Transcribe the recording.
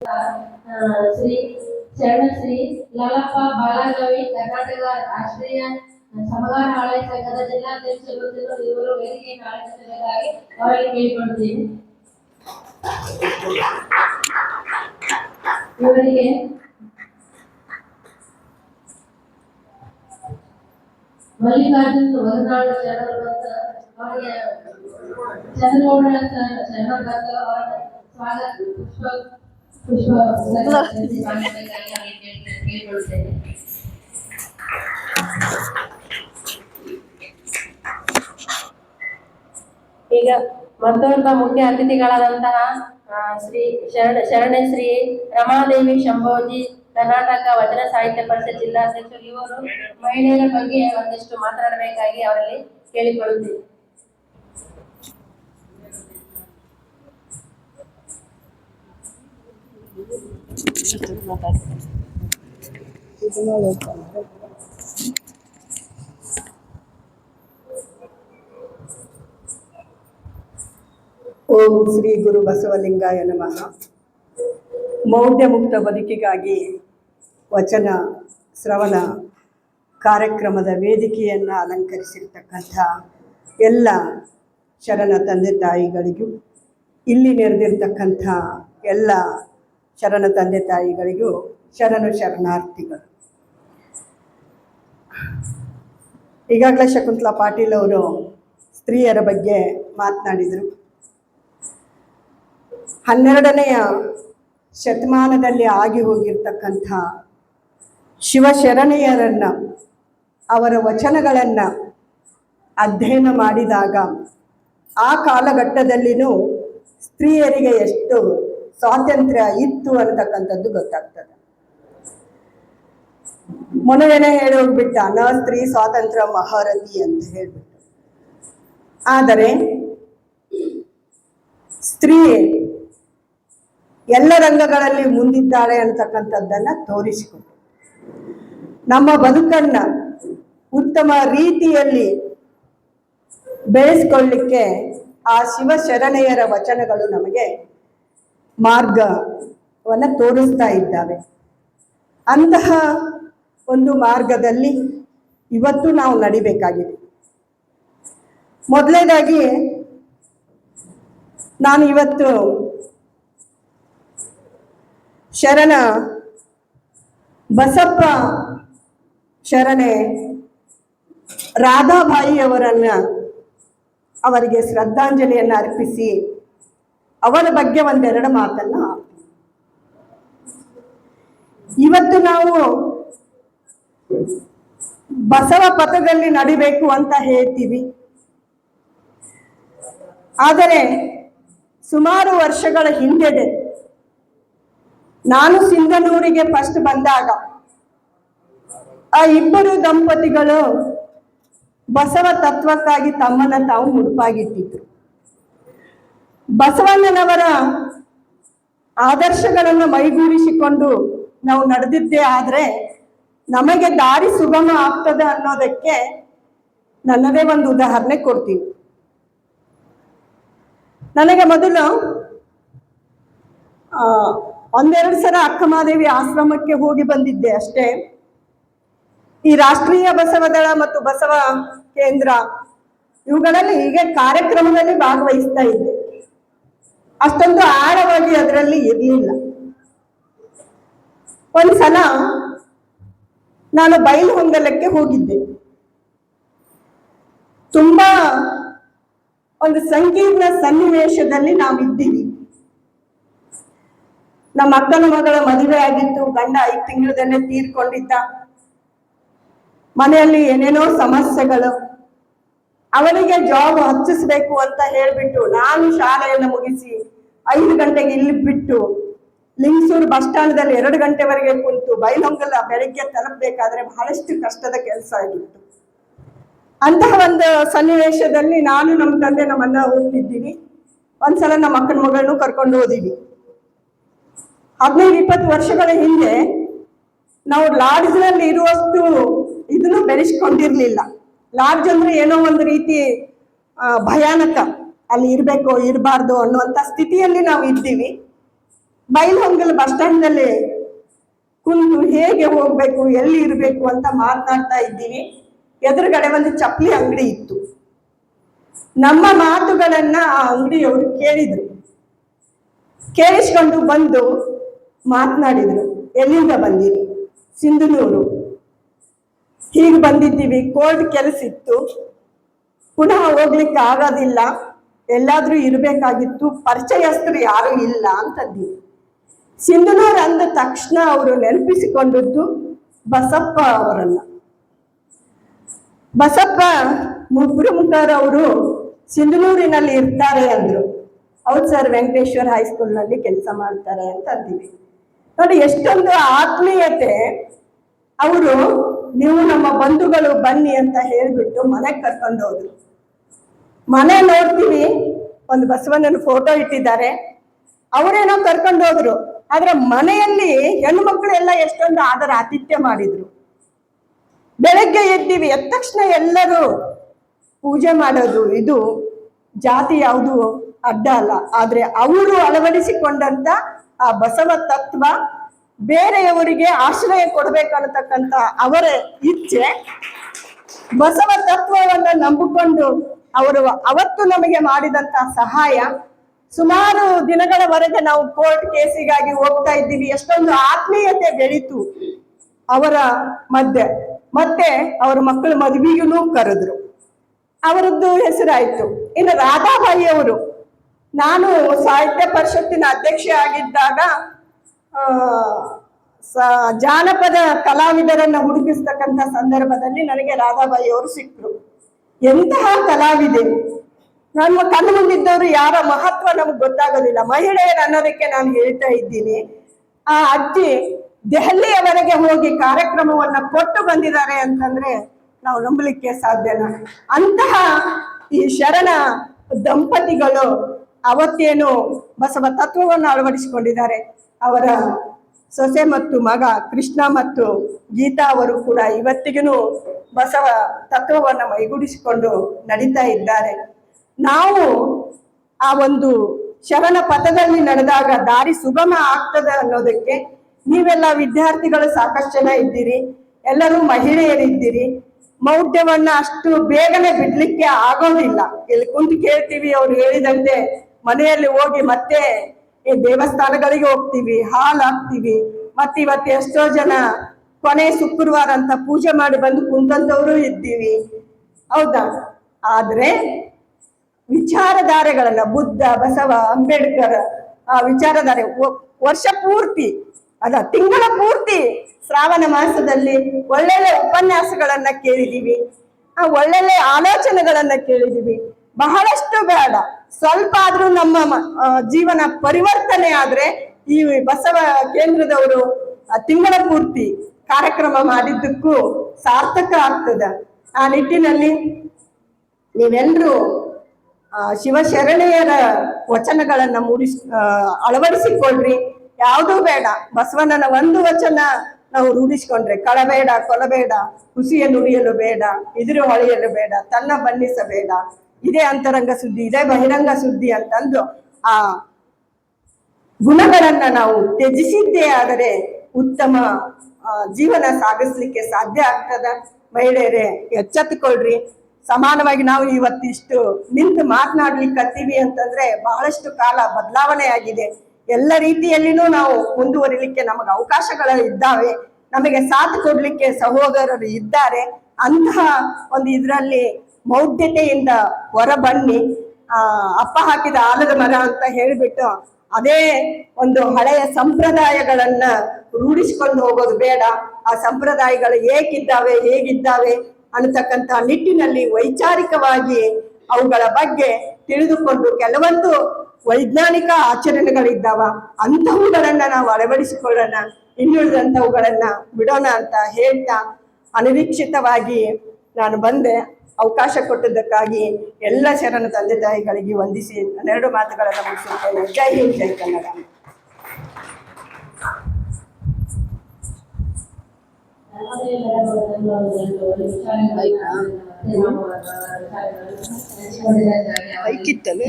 ಆ, ಶ್ರೀ ಶರಣಶ್ರೀ ಲಾಲಪ್ಪ ಬಾಲಗವಿ ಕರ್ನಾಟಕ ರಾಷ್ಟ್ರೀಯ ಸಮಗಾರ ಆಡಳಿತ ಸಂಘದ ಜಿಲ್ಲಾಧ್ಯಕ್ಷರು ಇವರು ಇವರು ವೇದಿಕೆಯನ್ನು ಆಡಳಿಸಬೇಕಾಗಿ ಅವರಲ್ಲಿ ಕೇಳಿಕೊಳ್ಳುತ್ತೇನೆ ಇವರಿಗೆ ಮಲ್ಲಿಕಾರ್ಜುನ್ ಹೊರನಾಡು ಶರಣರು ಅಂತ ಅವರಿಗೆ ಚಂದ್ರಗೌಡ ಶರಣರು ಅಂತ ಅವರ ಸ್ವಾಗತ ಪುಷ್ಪ ಈಗ ಮತ್ತೊಬ್ಬ ಮುಖ್ಯ ಅತಿಥಿಗಳಾದಂತಹ ಶ್ರೀ ಶರಣ ಶರಣಶ್ರೀ ರಮಾದೇವಿ ಶಂಭೋಜಿ, ಕರ್ನಾಟಕ ವಚನ ಸಾಹಿತ್ಯ ಪರಿಷತ್ ಜಿಲ್ಲಾಧ್ಯಕ್ಷರು ಇವರು ಮಹಿಳೆಯರ ಬಗ್ಗೆ ಒಂದಿಷ್ಟು ಮಾತನಾಡಬೇಕಾಗಿ ಅವರಲ್ಲಿ ಕೇಳಿಕೊಳ್ಳುತ್ತೇವೆ ಓಂ ಶ್ರೀ ಗುರು ಬಸವಲಿಂಗಾಯ ನಮಃ. ಮೌಲ್ಯ ಮುಕ್ತ ಬದುಕಿಗಾಗಿ ವಚನ, ಶ್ರವಣ ಕಾರ್ಯಕ್ರಮದ ವೇದಿಕೆಯನ್ನು ಅಲಂಕರಿಸಿರ್ತಕ್ಕಂಥ ಎಲ್ಲ ಶರಣ ತಂದೆ ತಾಯಿಗಳಿಗೂ, ಇಲ್ಲಿ ನೆರೆದಿರ್ತಕ್ಕಂಥ ಎಲ್ಲ ಶರಣ ತಂದೆ ತಾಯಿಗಳಿಗೂ ಶರಣು ಶರಣಾರ್ಥಿಗಳು. ಈಗಾಗಲೇ ಶಕುಂತಲಾ ಪಾಟೀಲ್ ಅವರು ಸ್ತ್ರೀಯರ ಬಗ್ಗೆ ಮಾತನಾಡಿದರು. ಹನ್ನೆರಡನೆಯ ಶತಮಾನದಲ್ಲಿ ಆಗಿ ಹೋಗಿರ್ತಕ್ಕಂಥ ಶಿವಶರಣೆಯರನ್ನ ಅವರ ವಚನಗಳನ್ನು ಅಧ್ಯಯನ ಮಾಡಿದಾಗ ಆ ಕಾಲಘಟ್ಟದಲ್ಲಿನೂ ಸ್ತ್ರೀಯರಿಗೆ ಎಷ್ಟು ಸ್ವಾತಂತ್ರ್ಯ ಇತ್ತು ಅಂತಕ್ಕಂಥದ್ದು ಗೊತ್ತಾಗ್ತದೆ. ಮೊನವೇನೆ ಹೇಳಿ ಹೋಗ್ಬಿಟ್ಟ, ನ ಸ್ತ್ರೀ ಸ್ವಾತಂತ್ರ್ಯ ಮಹಾರಥಿ ಅಂತ ಹೇಳ್ಬಿಟ್ಟು. ಆದರೆ ಸ್ತ್ರೀ ಎಲ್ಲ ರಂಗಗಳಲ್ಲಿ ಮುಂದಿದ್ದಾಳೆ ಅಂತಕ್ಕಂಥದ್ದನ್ನ ತೋರಿಸಿಕೊಟ್ಟು. ನಮ್ಮ ಬದುಕನ್ನ ಉತ್ತಮ ರೀತಿಯಲ್ಲಿ ಬೆಳೆಸ್ಕೊಳ್ಳಿಕ್ಕೆ ಆ ಶಿವಶರಣೆಯರ ವಚನಗಳು ನಮಗೆ ಮಾರ್ಗವನ್ನು ತೋರಿಸ್ತಾ ಇದ್ದಾವೆ. ಅಂತಹ ಒಂದು ಮಾರ್ಗದಲ್ಲಿ ಇವತ್ತು ನಾವು ನಡಿಬೇಕಾಗಿದೆ. ಮೊದಲನೇದಾಗಿ ನಾನು ಇವತ್ತು ಶರಣ ಬಸಪ್ಪ ಶರಣೆ ರಾಧಾಬಾಯಿಯವರನ್ನು ಅವರಿಗೆ ಶ್ರದ್ಧಾಂಜಲಿಯನ್ನು ಅರ್ಪಿಸಿ ಅವರ ಬಗ್ಗೆ ಒಂದೆರಡು ಮಾತನ್ನ. ಇವತ್ತು ನಾವು ಬಸವ ಪಥದಲ್ಲಿ ನಡಿಬೇಕು ಅಂತ ಹೇಳ್ತೀವಿ ಆದರೆ ಸುಮಾರು ವರ್ಷಗಳ ಹಿಂದೆಡೆ ನಾನು ಸಿಂಧನೂರಿಗೆ ಫಸ್ಟ್ ಬಂದಾಗ ಆ ಇಬ್ಬರು ದಂಪತಿಗಳು ಬಸವ ತತ್ವಕ್ಕಾಗಿ ತಮ್ಮನ್ನ ತಾವು ಮುಡುಪಾಗಿಟ್ಟಿದ್ರು ಬಸವಣ್ಣನವರ ಆದರ್ಶಗಳನ್ನು ಮೈಗೂಡಿಸಿಕೊಂಡು ನಾವು ನಡೆದಿದ್ದೇ ಆದರೆ ನಮಗೆ ದಾರಿ ಸುಗಮ ಆಗ್ತದೆ ಅನ್ನೋದಕ್ಕೆ ನನ್ನದೇ ಒಂದು ಉದಾಹರಣೆ ಕೊಡ್ತೀನಿ. ನನಗೆ ಮೊದಲು ಒಂದೆರಡು ಸಲ ಅಕ್ಕಮಾದೇವಿ ಆಶ್ರಮಕ್ಕೆ ಹೋಗಿ ಬಂದಿದ್ದೆ ಅಷ್ಟೇ. ಈ ರಾಷ್ಟ್ರೀಯ ಬಸವದಳ ಮತ್ತು ಬಸವ ಕೇಂದ್ರ ಇವುಗಳಲ್ಲಿ ಹೀಗೆ ಕಾರ್ಯಕ್ರಮದಲ್ಲಿ ಭಾಗವಹಿಸ್ತಾ ಇದ್ದೆ. ಅಷ್ಟೊಂದು ಆಳವಾಗಿ ಅದರಲ್ಲಿ ಇರಲಿಲ್ಲ. ಒಂದ್ಸಲ ನಾನು ಬಯಲು ಹೊಂಗಲಕ್ಕೆ ಹೋಗಿದ್ದೆ. ತುಂಬಾ ಒಂದು ಸಂಕೀರ್ಣ ಸನ್ನಿವೇಶದಲ್ಲಿ ನಾವಿದ್ದೀವಿ. ನಮ್ಮ ಅಕ್ಕನ ಮಗಳ ಮದುವೆ ಆಗಿತ್ತು, ಗಂಡ ಐದು ತಿಂಗಳದಲ್ಲೇ ತೀರ್ಕೊಂಡಿದ್ದ. ಮನೆಯಲ್ಲಿ ಏನೇನೋ ಸಮಸ್ಯೆಗಳು ಅವನಿಗೆ ಜಾಬ್ ಹಚ್ಚಿಸ್ಬೇಕು ಅಂತ ಹೇಳ್ಬಿಟ್ಟು ನಾನು ಶಾಲೆಯನ್ನು ಮುಗಿಸಿ ಐದು ಗಂಟೆಗೆ ಇಲ್ಲಿ ಬಿಟ್ಟು ಲಿಂಗಸೂರು ಬಸ್ ಸ್ಟ್ಯಾಂಡ್ದಲ್ಲಿ ಎರಡು ಗಂಟೆವರೆಗೆ ಕುಂತು ಬೈಲೊಂಗಲ ಬೆಳಿಗ್ಗೆ ತಲುಪಬೇಕಾದ್ರೆ ಬಹಳಷ್ಟು ಕಷ್ಟದ ಕೆಲಸ ಆಗಿತ್ತು. ಅಂತಹ ಒಂದು ಸನ್ನಿವೇಶದಲ್ಲಿ ನಾನು ನಮ್ಮ ತಂದೆ ನಮ್ಮನ್ನ ಹೋಗ್ತಿದ್ದೀವಿ. ಒಂದ್ಸಲ ನಮ್ಮ ಅಕ್ಕನ ಮಗಳನ್ನು ಕರ್ಕೊಂಡು ಹೋದಿವಿ. ಹದಿನೈದು ಇಪ್ಪತ್ತು ವರ್ಷಗಳ ಹಿಂದೆ ನಾವು ಲಾಡ್ಜ್ನಲ್ಲಿ ಇರುವಷ್ಟು ಇದನ್ನು ಬೆಳೆಸ್ಕೊಂಡಿರ್ಲಿಲ್ಲ ಲಾಡ್ಜ್ ಅಂದ್ರೆ ಏನೋ ಒಂದು ರೀತಿ ಭಯಾನಕ. ಅಲ್ಲಿ ಇರಬೇಕು, ಇರಬಾರ್ದು ಅನ್ನುವಂಥ ಸ್ಥಿತಿಯಲ್ಲಿ ನಾವು ಇದ್ದೀವಿ. ಬೈಲಹೊಂಗಲ ಬಸ್ ಸ್ಟ್ಯಾಂಡ್ನಲ್ಲಿ ಕುಂದು ಹೇಗೆ ಹೋಗ್ಬೇಕು, ಎಲ್ಲಿ ಇರಬೇಕು ಅಂತ ಮಾತನಾಡ್ತಾ ಇದ್ದೀವಿ. ಎದುರುಗಡೆ ಒಂದು ಚಪ್ಪಲಿ ಅಂಗಡಿ ಇತ್ತು. ನಮ್ಮ ಮಾತುಗಳನ್ನ ಆ ಅಂಗಡಿಯವರು ಕೇಳಿದ್ರು. ಕೇಳಿಸ್ಕೊಂಡು ಬಂದು ಮಾತನಾಡಿದ್ರು. ಎಲ್ಲಿಂದ ಬಂದಿರಿ? ಸಿಂಧನೂರು. ಹೀಗೆ ಬಂದಿದ್ದೀವಿ. ಕೋರ್ಟ್ ಕೆಲಸ ಇತ್ತು. ಪುನಃ ಹೋಗ್ಲಿಕ್ಕೆ ಆಗೋದಿಲ್ಲ ಎಲ್ಲಾದ್ರೂ ಇರಬೇಕಾಗಿತ್ತು. ಪರಿಚಯಸ್ಥರು ಯಾರು ಇಲ್ಲ ಅಂತಂದಿವಿ. ಸಿಂಧನೂರು ಅಂದ ತಕ್ಷಣ ಅವರು ನೆನಪಿಸಿಕೊಂಡದ್ದು ಬಸಪ್ಪ ಅವರನ್ನ. ಬಸಪ್ಪ ಮುಗ್ಗುರುಮುಖರ್ ಅವರು ಸಿಂಧನೂರಿನಲ್ಲಿ ಇರ್ತಾರೆ ಅಂದ್ರು. ಹೌದು ಸರ್, ವೆಂಕಟೇಶ್ವರ ಹೈಸ್ಕೂಲ್ನಲ್ಲಿ ಕೆಲಸ ಮಾಡ್ತಾರೆ ಅಂತ ಅಂದಿವಿ. ನೋಡಿ, ಎಷ್ಟೊಂದು ಆತ್ಮೀಯತೆ. ಅವರು ನೀವು ನಮ್ಮ ಬಂಧುಗಳು ಬನ್ನಿ ಅಂತ ಹೇಳ್ಬಿಟ್ಟು ಮನೆಗೆ ಕರ್ಕೊಂಡು ಹೋದ್ರು. ಮನೆ ನೋಡ್ತೀವಿ. ಒಂದು ಬಸವಣ್ಣನ ಫೋಟೋ ಇಟ್ಟಿದ್ದಾರೆ. ಅವರೇನೋ ಕರ್ಕೊಂಡು ಹೋದ್ರು. ಆದ್ರೆ ಮನೆಯಲ್ಲಿ ಹೆಣ್ಣು ಮಕ್ಕಳೆಲ್ಲ ಎಷ್ಟೊಂದು ಆದರ ಆತಿಥ್ಯ ಮಾಡಿದ್ರು. ಬೆಳಗ್ಗೆ ಎದ್ದೀವಿ. ಎದ್ದ ತಕ್ಷಣ ಎಲ್ಲರೂ ಪೂಜೆ ಮಾಡೋದು ಇದು ಜಾತಿ ಯಾವುದು ಅಡ್ಡ ಅಲ್ಲ. ಆದ್ರೆ ಅವರು ಅಳವಡಿಸಿಕೊಂಡಂತ ಆ ಬಸವ ತತ್ವ ಬೇರೆಯವರಿಗೆ ಆಶ್ರಯ ಕೊಡ್ಬೇಕನ್ನತಕ್ಕಂತ ಅವರ ಇಚ್ಛೆ ಬಸವ ತತ್ವವನ್ನ ನಂಬಿಕೊಂಡು ಅವರು ಅವತ್ತು ನಮಗೆ ಮಾಡಿದಂತ ಸಹಾಯ. ಸುಮಾರು ದಿನಗಳವರೆಗೆ ನಾವು ಕೋರ್ಟ್ ಕೇಸಿಗಾಗಿ ಹೋಗ್ತಾ ಇದ್ದೀವಿ. ಎಷ್ಟೊಂದು ಆತ್ಮೀಯತೆ ಬೆಳೀತು ಅವರ ಮಧ್ಯೆ. ಮತ್ತೆ ಅವರ ಮಕ್ಕಳ ಮದುವೆಗೂ ಕರೆದ್ರು. ಅವರದ್ದು ಹೆಸರಾಯ್ತು. ಇನ್ನು ರಾಧಾಬಾಯಿ ಅವರು ನಾನು ಸಾಹಿತ್ಯ ಪರಿಷತ್ತಿನ ಅಧ್ಯಕ್ಷೆ ಆಗಿದ್ದಾಗ ಜಾನಪದ ಕಲಾವಿದರನ್ನ ಹುಡುಕಿಸ್ತಕ್ಕಂಥ ಸಂದರ್ಭದಲ್ಲಿ ನನಗೆ ರಾಧಾಬಾಯಿ ಅವರು ಸಿಕ್ಕರು ಎಂತಹ ಕಲಾವಿದೆ? ನಮ್ಮ ಕಣ್ಣು ಮುಂದಿದ್ದವರು ಯಾರ ಮಹತ್ವ ನಮ್ಗೆ ಗೊತ್ತಾಗೋದಿಲ್ಲ. ಮಹಿಳೆಯರು ಅನ್ನೋದಕ್ಕೆ ನಾನು ಹೇಳ್ತಾ ಇದ್ದೀನಿ. ಆ ಅಜ್ಜಿ ದೆಹಲಿಯವರೆಗೆ ಹೋಗಿ ಕಾರ್ಯಕ್ರಮವನ್ನ ಕೊಟ್ಟು ಬಂದಿದ್ದಾರೆ ಅಂತಂದ್ರೆ ನಾವು ನಂಬಲಿಕ್ಕೆ ಸಾಧ್ಯನ? ಅಂತಹ ಈ ಶರಣ ದಂಪತಿಗಳು ಅವತ್ತೇನು ಬಸವ ತತ್ವವನ್ನು ಅಳವಡಿಸಿಕೊಂಡಿದ್ದಾರೆ. ಅವರ ಸೊಸೆ ಮತ್ತು ಮಗ ಕೃಷ್ಣ ಮತ್ತು ಗೀತಾ ಅವರು ಕೂಡ ಇವತ್ತಿಗೂ ಬಸವ ತತ್ವವನ್ನು ಮೈಗೂಡಿಸಿಕೊಂಡು ನಡೀತಾ ಇದ್ದಾರೆ. ನಾವು ಆ ಒಂದು ಶರಣ ಪಥದಲ್ಲಿ ನಡೆದಾಗ ದಾರಿ ಸುಗಮ ಆಗ್ತದೆ ಅನ್ನೋದಕ್ಕೆ ನೀವೆಲ್ಲ ವಿದ್ಯಾರ್ಥಿಗಳು ಸಾಕಷ್ಟು ಜನ ಇದ್ದೀರಿ, ಎಲ್ಲರೂ ಮಹಿಳೆಯರಿದ್ದೀರಿ, ಮೌಢ್ಯವನ್ನ ಅಷ್ಟು ಬೇಗನೆ ಬಿಡ್ಲಿಕ್ಕೆ ಆಗೋದಿಲ್ಲ. ಇಲ್ಲಿ ಕುಂತು ಕೇಳ್ತೀವಿ ಅವ್ರು ಹೇಳಿದಂತೆ ಮನೆಯಲ್ಲಿ ಹೋಗಿ ಮತ್ತೆ ಈ ದೇವಸ್ಥಾನಗಳಿಗೆ ಹೋಗ್ತೀವಿ ಹಾಲ್ ಹಾಕ್ತೀವಿ ಮತ್ತೆ ಇವತ್ತು ಎಷ್ಟೋ ಜನ ಕೊನೆ ಶುಕ್ರವಾರ ಅಂತ ಪೂಜೆ ಮಾಡಿ ಬಂದು ಕುಂತಂತವರು ಇದ್ದೀವಿ. ಹೌದಾ? ಆದ್ರೆ ವಿಚಾರಧಾರೆಗಳನ್ನ ಬುದ್ಧ, ಬಸವ, ಅಂಬೇಡ್ಕರ್ ಆ ವಿಚಾರಧಾರೆ ವರ್ಷ ಪೂರ್ತಿ, ಅದ ತಿಂಗಳ ಪೂರ್ತಿ ಶ್ರಾವಣ ಮಾಸದಲ್ಲಿ ಒಳ್ಳೊಳ್ಳೆ ಉಪನ್ಯಾಸಗಳನ್ನ ಕೇಳಿದೀವಿ. ಆ ಒಳ್ಳೊಳ್ಳೆ ಆಲೋಚನೆಗಳನ್ನ ಕೇಳಿದೀವಿ. ಬಹಳಷ್ಟು ಬೇಡ. ಸ್ವಲ್ಪ ಆದ್ರೂ ನಮ್ಮ ಜೀವನ ಪರಿವರ್ತನೆ ಆದ್ರೆ ಈ ಬಸವ ಕೇಂದ್ರದವರು ತಿಂಗಳ ಪೂರ್ತಿ ಕಾರ್ಯಕ್ರಮ ಮಾಡಿದ್ದಕ್ಕೂ ಸಾರ್ಥಕ ಆಗ್ತದ. ಆ ನಿಟ್ಟಿನಲ್ಲಿ ನೀವೆಲ್ಲರೂ ಶಿವಶರಣೆಯರ ವಚನಗಳನ್ನ ಮೂಡಿಸ್ ಅಳವಡಿಸಿಕೊಳ್ರಿ. ಯಾವುದೂ ಬೇಡ, ಬಸವಣ್ಣನ ಒಂದು ವಚನ ನಾವು ರೂಢಿಸ್ಕೊಂಡ್ರೆ, ಕಳಬೇಡ, ಕೊಲಬೇಡ ಹುಸಿಯ ನುಡಿಯಲು ಬೇಡ, ಇದ್ರೆ ಹೊಳೆಯಲು ಬೇಡ, ತನ್ನ ಬಣ್ಣಿಸಬೇಡ ಇದೇ ಅಂತರಂಗ ಸುದ್ದಿ ಇದೇ ಬಹಿರಂಗ ಸುದ್ದಿ ಅಂತಂದು ಆ ಗುಣಗಳನ್ನ ನಾವು ತ್ಯಜಿಸಿದ್ದೇ ಆದರೆ ಉತ್ತಮ ಜೀವನ ಸಾಗಿಸ್ಲಿಕ್ಕೆ ಸಾಧ್ಯ ಆಗ್ತದ? ಮಹಿಳೆಯರೇ ಎಚ್ಚೆತ್ತುಕೊಳ್ರಿ. ಸಮಾನವಾಗಿ ನಾವು ಇವತ್ತಿಷ್ಟು ನಿಂತು ಮಾತನಾಡ್ಲಿಕ್ಕತ್ತೀವಿ ಅಂತಂದ್ರೆ ಬಹಳಷ್ಟು ಕಾಲ ಬದಲಾವಣೆ ಆಗಿದೆ. ಎಲ್ಲ ರೀತಿಯಲ್ಲಿನೂ ನಾವು ಮುಂದುವರಿಲಿಕ್ಕೆ ನಮಗೆ ಅವಕಾಶಗಳು ಇದ್ದಾವೆ. ನಮಗೆ ಸಾಥ್ ಕೊಡ್ಲಿಕ್ಕೆ ಸಹೋದರರು ಇದ್ದಾರೆ. ಅಂತಹ ಒಂದು ಇದರಲ್ಲಿ ಮೌಢ್ಯತೆಯಿಂದ ಹೊರಬನ್ನಿ. ಅಪ್ಪ ಹಾಕಿದ ಆಲದ ಮರ ಅಂತ ಹೇಳಿಬಿಟ್ಟು ಅದೇ ಒಂದು ಹಳೆಯ ಸಂಪ್ರದಾಯಗಳನ್ನ ರೂಢಿಸಿಕೊಂಡು ಹೋಗೋದು ಬೇಡ. ಆ ಸಂಪ್ರದಾಯಗಳು ಏಕಿದ್ದಾವೆ ಹೇಗಿದ್ದಾವೆ ಅನ್ನತಕ್ಕಂತಹ ನಿಟ್ಟಿನಲ್ಲಿ ವೈಚಾರಿಕವಾಗಿ ಅವುಗಳ ಬಗ್ಗೆ ತಿಳಿದುಕೊಂಡು ಕೆಲವೊಂದು ವೈಜ್ಞಾನಿಕ ಆಚರಣೆಗಳಿದ್ದಾವ. ಅಂತಹವುಗಳನ್ನ ನಾವು ಅಳವಡಿಸಿಕೊಳ್ಳೋಣ. ಇನ್ನುಳಿದಂಥವುಗಳನ್ನ ಬಿಡೋಣ ಅಂತ ಹೇಳ್ತಾ ಅನಿರೀಕ್ಷಿತವಾಗಿ ನಾನು ಬಂದೆ. ಅವಕಾಶ ಕೊಟ್ಟಿದ್ದಕ್ಕಾಗಿ ಎಲ್ಲ ಶರಣ ತಂದೆ ತಾಯಿಗಳಿಗೆ ವಂದಿಸಿ ಹನ್ನೆರಡು ಮಾತುಗಳನ್ನು ಮುಗಿಸುತ್ತೇನೆ. ಜೈ ಹಿಂದ್ ಜೈ ಕನ್ನಡ. ಐಕಿತ್ತಲ್ಲ?